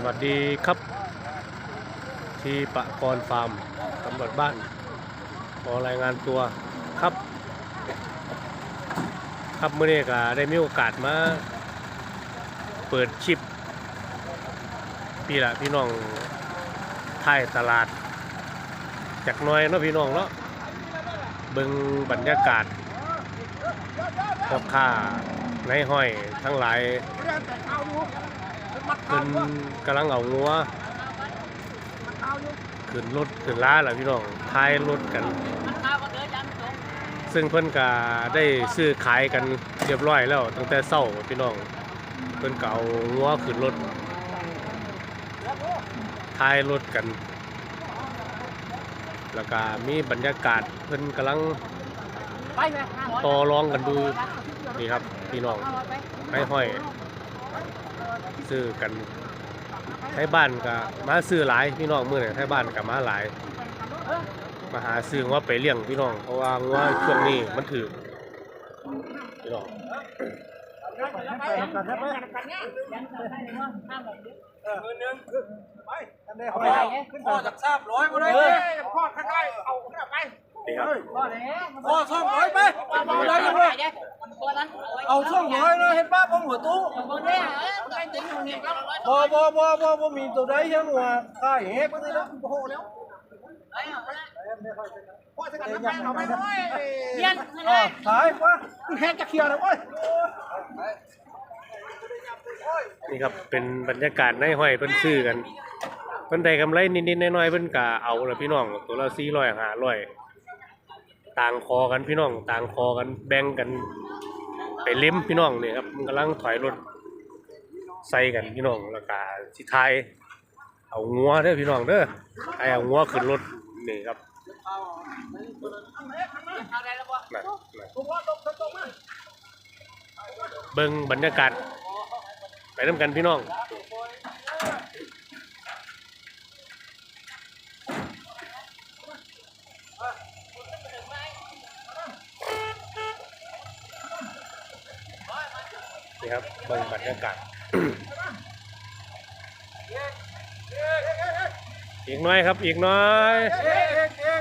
สวัสดีครับ ที่ปะกรฟาร์มตำรวจบ้าน ขอรายงานตัวครับ ครับเมื่อนี้ก็ได้มีโอกาสมา เปิดชิป พี่ละพี่น้องท้ายตลาด จากน้อยเนาะพี่น้องเนาะเบิงบรรยากาศพ่อค้าในห้อยทั้งหลาย ขึ้นกำลังเอางัวขึ้นรถขึ้นล้าแหละพี่น้องพายรถกัน ซึ่งเพิ่นก็ได้ซื้อขายกันเรียบร้อยแล้ว ตั้งแต่เช้าพี่น้องเพิ่นก็เอางัวขึ้นรถพายรถกัน แล้วก็มีบรรยากาศเพิ่นกำลังต่อรองกันดูนี่ครับพี่น้องไม่ห้อย ซื้อกันไทยบ้านก็มาซื้อหลายพี่น้องมื้อนี้ไทยบ้านก็มาหลายมาหาซื้อว่าไปเลี้ยงพี่น้องเพราะว่าว่าช่วงนี้มันถือพี่น้องพ่อจากทราบร้อยมาเลยพ่อข้างใต้เอาขึ้นไป นี่ครับพ่อช่องร้อยไปเอาเลยเลยเอาช่องร้อยเลยเห็นป้าผมหัวตู้บ่บ่บ่บ่บ่มีตัวใดยังหัวข้าเฮ็ดก็ได้แล้วโอ้โหแล้วพ่อจะกันไปเอาไปเลยเย็นอ๋อสายว่าแห้งจะเคลียร์เลยโอ้ยนี่ครับเป็นบรรยากาศในห้อยเพิ่นซื้อกันเพิ่นได้กำไรนิดๆน้อยๆเพิ่นก็เอาละพี่น้องตัวละ400 500 ต่างคอกันพี่น้อง ต่างคอกันแบ่งกัน ไปเล่มพี่น้องเนี่ยครับมันกำลังถอยรถใส่กันพี่น้องแล้วก็สิทายเอางัวเด้อพี่น้องเด้อให้เอางัวขึ้นรถนี่ครับนั่นเบิ่งบรรยากาศไปนํกันพี่น้อง ครับเบิ่งบรรยากาศอีกน้อยครับอีกน้อย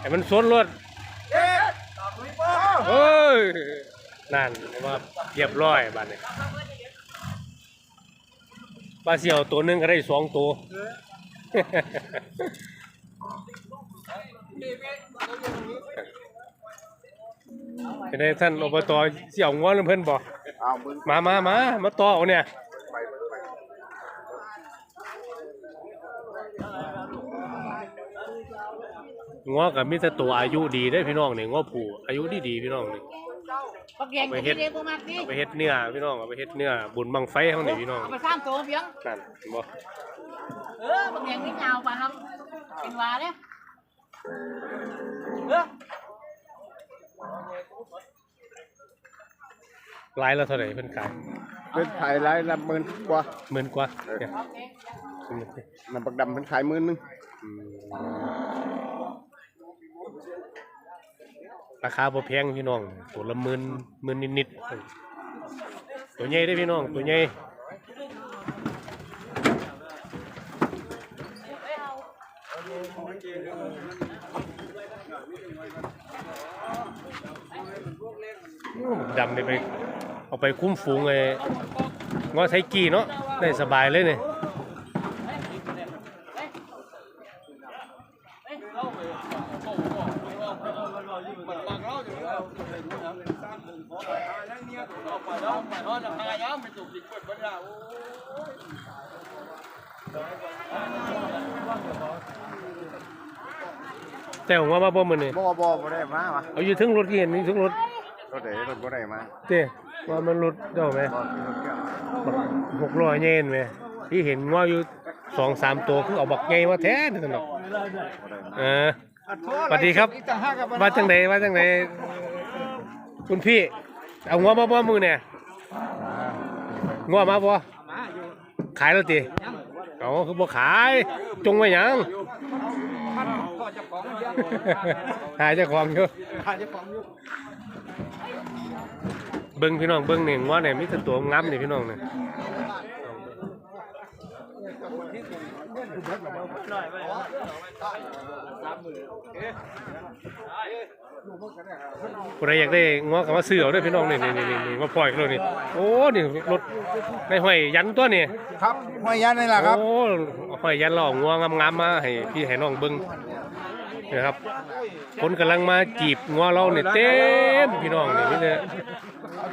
ให้มันสวนรถเอ๊ะตามลุยป้าเฮ้ยนั่นว่าเรียบร้อยบัดนี้ปลาเสี่ยวตัวหนึงก็ได้สองตัวเป็นไงท่านอบตเสี่ยวง้อหรือเพิ่อนบอก มึงมามามามาต่อเอาเนี่ยง้อกับมิตรตัวอายุดีได้อพี่น้องนี่ง้อผูอายุดีดีๆพี่น้องนี่ปักแยงไปเฮ็ดบ่มากนี่เอาไปเฮ็ดเนื้อพี่น้องเอาไปเฮ็ดเนื้อบุญบังไฟเฮานี่พี่น้องเอาไปสร้างตัวเพียงนั่นบ่เออปักแยงนี่ยาวปานนั้นเป็นว่าเด้เออ ลายละเท่าไหร่เพิ่นขายเป็นขายรายละหมื่นกว่าหมื่นกว่าเนี่ยน้ำปักดำเป็นขายหมื่นหนึงอืมราคาบ่แพงพี่น้อง ตัวละหมื่นหมื่นนิดๆตัวใหญ่ได้อพี่น้อง ตัวใหญ่โอ้ดำนี่ไปเอา ไปคุ้มฝูงไอ้งอไทกี้เนาะได้สบายเลยเนี่ยแต่ผมว่ามาบ่มื้อนี้บ่บ่บ่ได้มาวะเอาอยู่ถึงรถที่เห็นนี่ถึงรถรถเดรถบ่ได้มาเจ้ ว่ามันรถเจ้าไหมบ่มีรถเกี่ยวหกร้อยเยนไหมที่เห็นว่าอยู่สองสามตัวคือเอาบักไงมาแท้นี่ตลอดเออสวัสดีครับว่าจังไดว่าจังไดคุณพี่ เอางัวมาบ่มือเนี่ยงัวมาบ่ขายแล้วติเอาคือบ่ขาย จงไว้หยังพ่อจะของเยอะหายเจ้าของอยู่หา เจ้าของอยู่เบิ้งพี่น้องเบิ้งเนี่ยงัวเนี่ยมีแต่ตัวงามนี่พี่น้องเนี่ยผู้ใดอยากได้งอก็มาซื้อเอาเด้วยพี่น้องนี่นี่นี่นี่มาปล่อยกันเลยนี่โอ้นี่รถในห้อยยันตัวนี่ครับห้อยยันนี่แหละครับโอ้ห้อยยันเราเอางัวงามๆมาให้พี่ให้น้องเบิ่งนี่ครับคนกำลังมาจีบงัวเราเนี่ยเต็มพี่น้องนี่นี่เนี่ย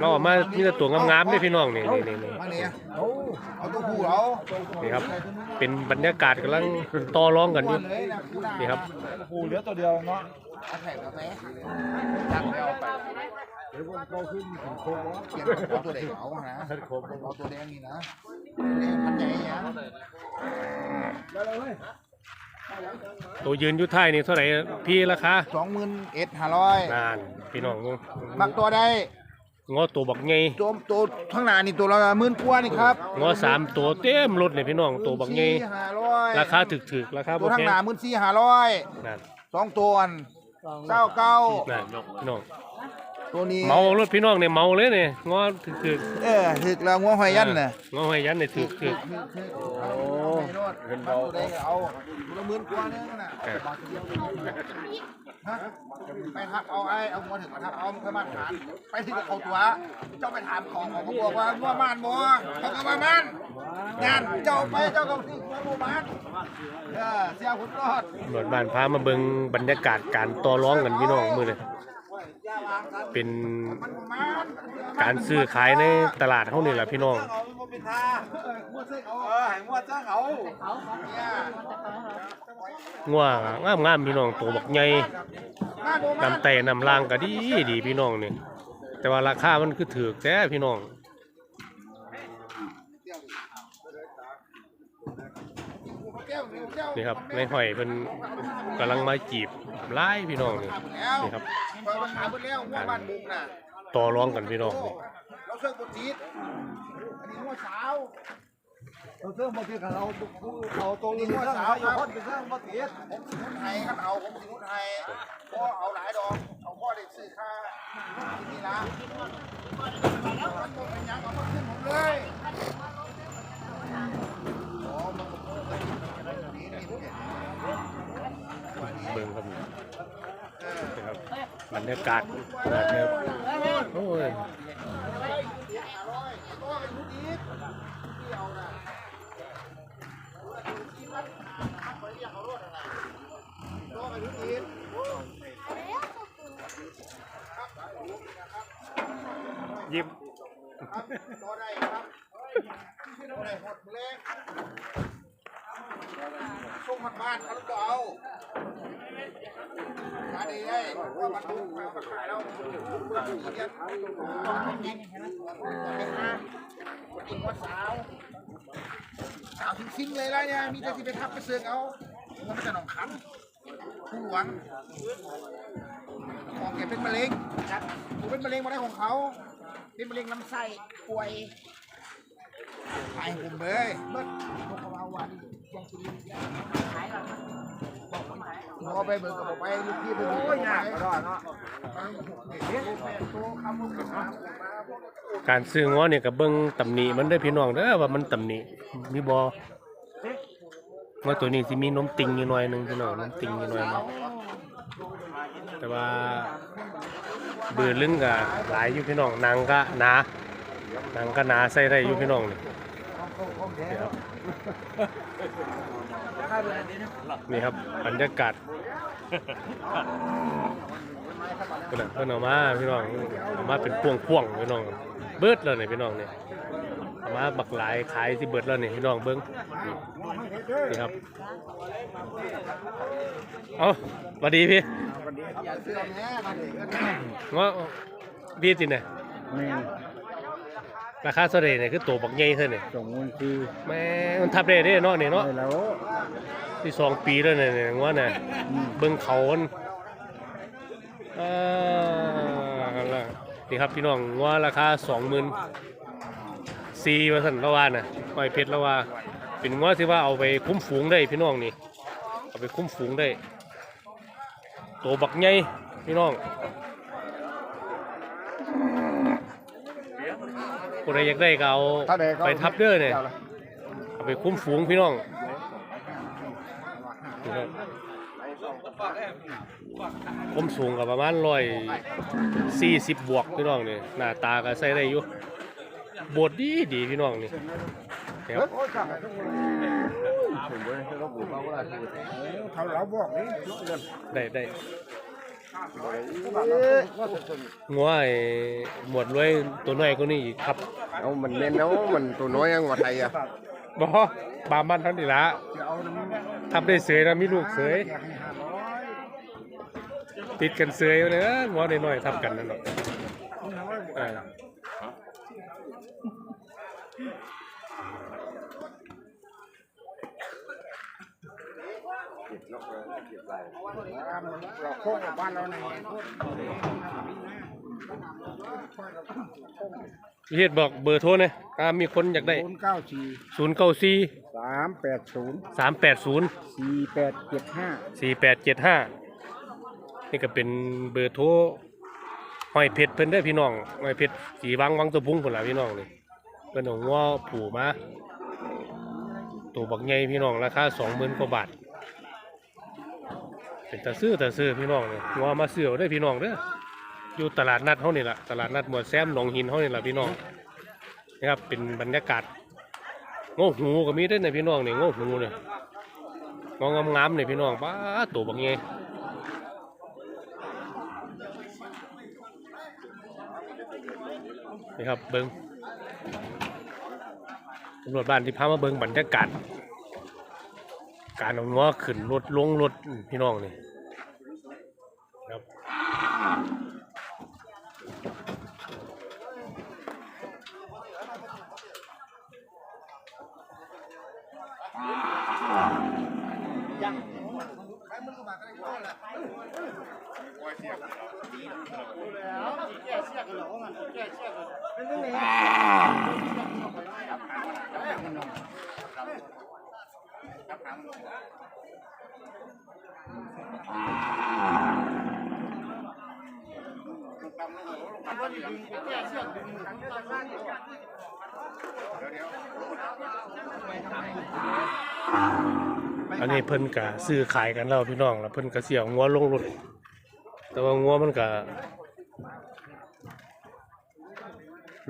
เราเออกมามีแต่ตัวงามๆเด้พี่น้องนี่นี่นี่นี่มาเนี่ยเอาเอาตัวผู้เอานี่ครับ เป็นบรรยากาศกำลังต่อรองกันอยู่เลยนะผู้นี่ครับผู้เหลือตัวเดียวเนาะเอาแข่งกับแม่จังแล้วไปเดี๋ยวโตขึ้นถึงโค้งเปลี่ยนเอาตัวเด็กเอานะเอาตัวแดงนี่นะแดงพันใหญ่ยังตัวยืนอยู่ท้ายนี่เท่าไหร่พี่ราคาสองหมื่นเอ็ดห้าร้อยนานพี่น้องมักตัวได้ งอตัวบักไงตัวตัวข้างหน้านี่ตัวละหมื่นกว่านี่ครับงอสามตัวเต็มรถเลยพี่น้องตัวบักไงสี่ห้าร้อยราคาถึกๆราคาตัวบ่ข้างแพหน้างหมื่นสี่ห้าร้อยนั่นสองตัวอันเก้าเก้านั่นพี่น้องตัวนี้เมารถพี่น้องเนี่ยเมาเลยเนี่ยงอถึกเออถึกแล้วงัวหอยๆยันน่ะงอห้อยยันเนี่ยถึกโอ้เงินเบาได้เอาตัวละหมื่นกว่าเนี่ยน่ะๆเออ ฮะไปทับเอาไอ้เอาหัวถึงมาทับเอาเพื่อมาถามไปที่เขาตัว เจ้าไปถามของของเขาบอกว่างัวม่านบ่เขาก็ว่าม่านงานเจ้าไปเจ้าก็ถึงงัวบ่ม่านเออเสียคุณรอดตำรวจบ้านพามาเบิ่งบรรยากาศการต่อร้องกันพี่น้องมือเลย เป็นการซื้อขายในตลาดเฮานี่แหละพี่น้องเอามันเป็นท่าเอองัวงงามงามๆพี่น้องตัวบักใหญ่นำแต่นำล่างก็ดีดีพี่น้องนี่แต่ว่าราคามันคือถือแท้พี่น้อง แก้ว นี่แก้วนี่ครับในห้อยเพิ่นกำลังมาจีบหลายพี่น้องนี่แล้วนี่ครับเปิดมาถามเพิ่นแล้วงัวบ้านบุกน่ะต่อร้องกันพี่น้องนี่เราเชื่อบุตรีดอันนี้งัวสาวเราเชื่อบุตรีดของเราเอาตรงนี้งัวสาวครับผมสิงุนไทยครับเอาผมสิงุนไทยพ่อเอาหลายดอกเอาพ่อได้ซื้อค่าที่นี่นะมันบ่เป็นหยังเอามาขึ้นผมเลยอ๋อมันนี่นี่นี่ เบิ่งครับนี่นะครับ บรรยากาศนะครับโอ้ยยิบต่อได้ครับต่อได้หมดเลยส่งมาบ้านเขาก็เอามาดีได้ว่ามันดูมาขายแล้วกินกินว่า สาวสาวทิ้งๆเลยแล้วเนี่ย มีแต่ที่ไปทับไปเสือกเอามันจะหนองคันผู้หวังของแกเป็นมะเร็งผมเป็นมะเร็งมาได้ของเขา เป็นมะเร็งลำไส้ป่วยหายผมเลยเมื่อพวกเราวันยังกิน พอไปเบิกกับไปลูกพี่ไปเบิกกับผมไปก็ได้เนาะการซื้อง้อเนี่ยกับเบิ่งตำหนิมันได้พี่น้องเด้อว่ามันตำหนิมีบ่ว่าตัวนี้สิมีนมติงอยู่หน่อยหนึงพี่น้องนมติงอยู่หน่อยนึงแต่ว่าเบื่อลึงก็หลายอยู่พี่น้องนางก็หนาหนางก็หนาใส่ได้อยู่พี่น้องนี่ นี่ครับบรรยากาศเพิ่นน่ะเพิ่นเอามาพี่น้องเอามาเป็นพวงพวงๆพี่น้อง เบิดแล้วนี่พี่น้องนี่เอามาบักหลายขายที่เบิดแล้วนี่พี่น้องเบิ่งนี่นี่ครับเอาสวัสดีพี่เสื้อแม่มาดิงอพี่จิเนี่ยแม่ง ราคาเท่าไหร่เนี่ยคือตัวบักใหญ่เท่านี่ส่งเงินทีแม่มันทับได้เด้เนาะนี่เนาะได้แล้วที่สองปีแล้วเนี่ยเนี่ยงอน่ะเบิ่งเขามันอ่าล่ะนี่ครับพี่น้องงอราคา20,000ซีว่าสันละว่าน่ะปล่อยเพชรละว่าเป็นง้อที่ว่าเอาไปคุ้มฝูงได้พี่น้องนี่เอาไปคุ้มฝูงได้ตัวบักใหญ่พี่น้อง ผู้ใดอยากได้ก็เอาเท่าใดก็ไปทับเด้อเนี่ยเอาเอาไปคุ้มฝูงพี่น้องนี่ครับคุ้มสูงกับประมาณร้อยสี่สิบบวกพี่น้องนี่หน้าตาก็ใส่ได้อยู่บดดีดีพี่น้องนี่ครับเขาเราบอกนี่ได้ได้ งัวไอ้หมวดรวยตัวน้อยก็นี่อีกครับเอามันเน้นแล้วมันตัวน้อยยังว่าไทยอะบ่บามันเท่านี้ละทำได้เสยนะมีลูกเสยติดกันเสยเลยนะงัวน้อยๆทับกันนั่นหรอก เออเราโค้งกับบ้านเราในพี่เฮ็ดบอกเบอร์โทรหน่อยถ้ามีคนอยากได้ศูนย์เก้าสี่0 9 4สามแปดศูนย์3 8 0สี่แปดเจ็ดห้า4 8 7 5นี่ก็เป็นเบอร์โทรห้อยเพชรเพิ่นได้อพี่น้องห้อยเพชรสีวังวังตัวบุ้งพุ่นล่ะพี่น้องนี่เพิ่นเอางัวผูมาตัวบักใหญ่พี่น้องราคา20,000กว่าบาท เป็นตาซื้อตาซื้อพี่น้องนี่งัวมาซื้อเอาได้พี่น้องเด้ออยู่ตลาดนัดเฮานี่แหละตลาดนัดหมวดแซมหนองหินเฮานี่แหละพี่น้องนะครับเป็นบรรยากาศโง่หูก็มีเด้ในพี่น้องเนี่โง่หูเนี่ยงองงามๆนี่พี่น้องป้าตัวบักใหญ่นี่ครับเบิ่งตำรวจบ้านที่พามาเบิ่งบรรยากาศ การเอาง้อขึ้นรถลงรถพี่น้องนี่ครับ อันนี้เพิ่นกะซื้อขายกันแล้วพี่น้องแล้วเพิ่นกะเสี่ยวงัวลงรถแต่ว่างัวมันกะ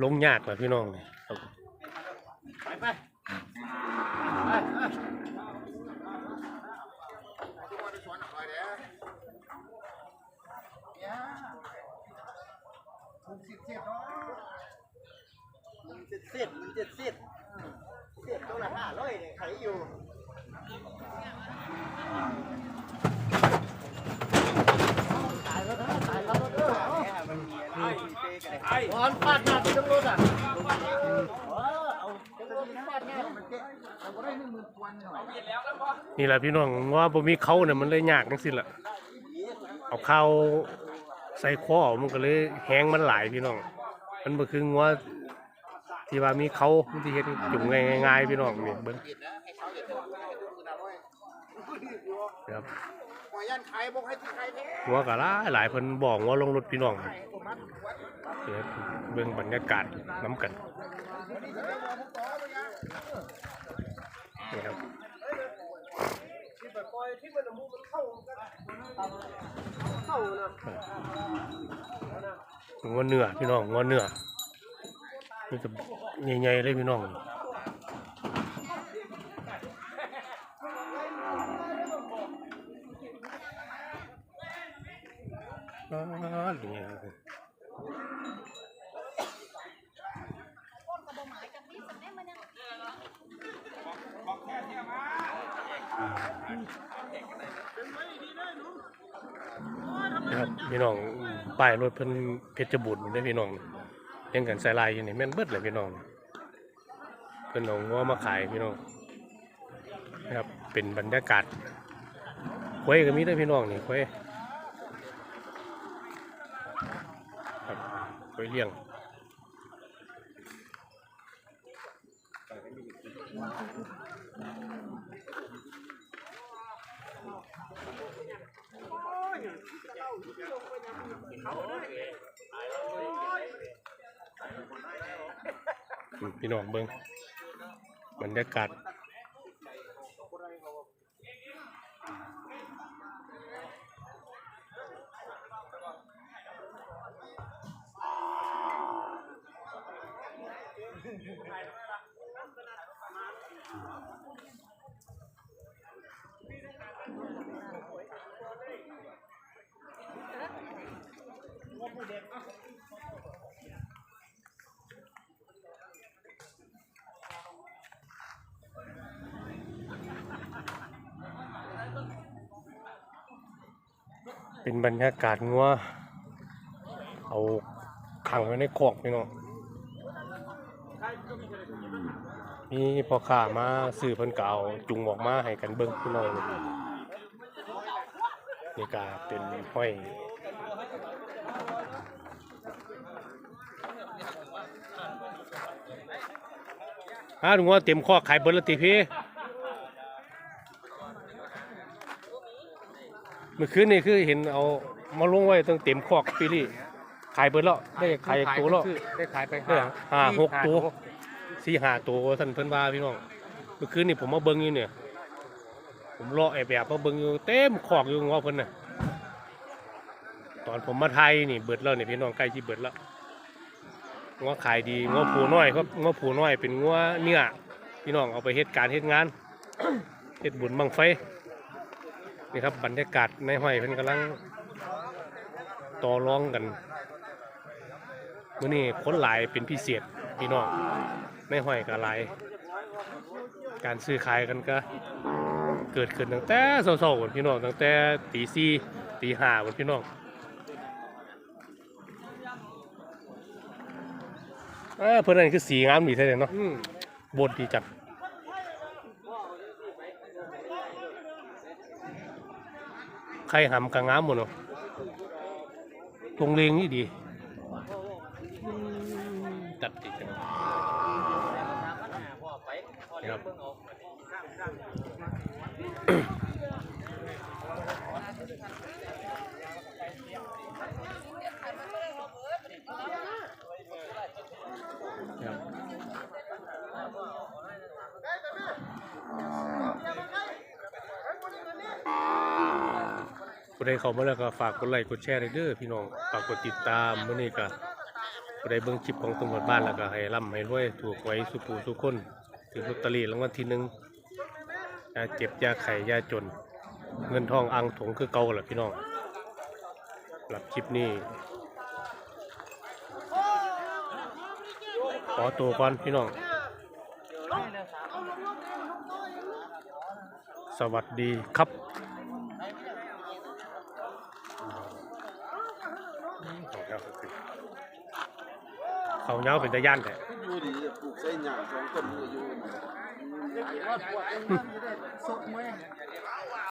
ลงยากแหละพี่น้องนี่ครับ เจะเส้นเส้นตัวละห้าร้อยเนี่ยขายอยู่ตอนฟาดหน้าที่ตำรวจอะเอาฟาดหน้ามันเจ๊เอาไปได้หนึ่งหมื่นควันหน่อยนี่แหละพี่น้องว่าบ่มีเขาเนี่ยมันเลยยากจังซี่ล่ะเอาข้าวใส่คอมันก็เลยแห้งมันหลายพี่น้อง มันบ่คืองัว ที่ว่ามีเขามันสิเฮ็ดจุ่มง่ายๆพี่น้องนี่เบิ่งครับหอยยันขายบอกให้ที่ายแท้งัวก็หลายหลายเพิ่นบอกงัวลงรถพี่น้องครับเบิ่งบรรยากาศน้ำกันนี่ครับงัวเนื้อพี่น้องงัวเนื้อ นี่จะใหญ่ๆเลยพี่น้องอ่านี่ครับนะครับพี่น้องป้ายรถเพิ่นเพชรบุรีได้อพี่น้อง ยังกันใส่ลายอยู่นี่แม่นเบิดเลยพี่น้องเพิ่นเอางัวมาขายพี่น้องนะครับเป็นบรรยากาศควยก็มีได้พี่น้องนี่ควยครับควยเลี้ยงอืม พี่น้องเบิ้งบรรยากาศ เป็นบรรยากาศงัวเอาขังไว้ในคอกพี่น้องมีพ่อค้ามาซื้อเพิ่นก็เอาจุงออกมาให้กันเบิ่งพี่น้องนี่ก็เป็นห้อยอ่าลุงว่าเต็มคอกขายเบิดแล้วติพี่ เมื่อคืนนี่คือเห็นเอามาลงไว้ตั้งเต็มคอกปีลี่ขายเบิดแล้วได้ขายตัวแล้วได้ขายไปได้ห้าหกตัวสี่ห้าตัวท่านเพิ่นว่าพี่น้องเมื่อคืนนี่ผมมาเบิ่งอยู่เนี่ย ผมรอแอบแบบมาเบิ่งอยู่เต็มคอกอยู่งอเพิ่นน่ะตอนผมมาไทยนี่เบิดแล้วนี่พี่น้องใกล้ที่เบิดแล้วงอขายดีงอผูน้อยครับงอผูน้อยเป็นงอเนื้อพี่น้องเอาไปเฮ็ดการเฮ็ดงานเฮ็ดบุญบังไฟ นี่ครับบรรยากาศในห้อยเพิ่นกำลังต่อรองกันมื้อนี้คนหลายเป็นพิเศษพี่น้องในห้อยก็หลาย การซื้อขายกันก็เกิดขึ้นตั้งแต่เช้าๆพุ่นพี่น้องตั้งแต่ตีสี่ตีห้าพุ่นพี่น้องเออเพิ่นนั่นคือสีงามดีแท้ๆเนาะอืมบนดีจัด ไข่หำกะงามหมดเนาะตรงเลงนี่ดีตัดติดกันครับ ผู้ใดเข้ามาแล้วก็ฝากกดไลค์กดแชร์เด้อพี่น้องฝากกดติดตามมื้อนี้ก็ผู้ใดเบิ่งคลิปของตำรวจบ้านแล้วก็ให้ร่ำให้รวยถูกไว้สุปูสุคนถือลอตเตอรี่รางวัลที่หนึ่งยาเจ็บยาไข้อย่าจน เงินทองอังถงคือเก่าแหละพี่น้องหรับคลิปนี้ขอตัวก่อนพี่น้อง สวัสดีครับ เขาเงาเป็นตะย่านแต่อยู่ดีปลูกใส่หญ้าสองต้นอยู่สุกมือ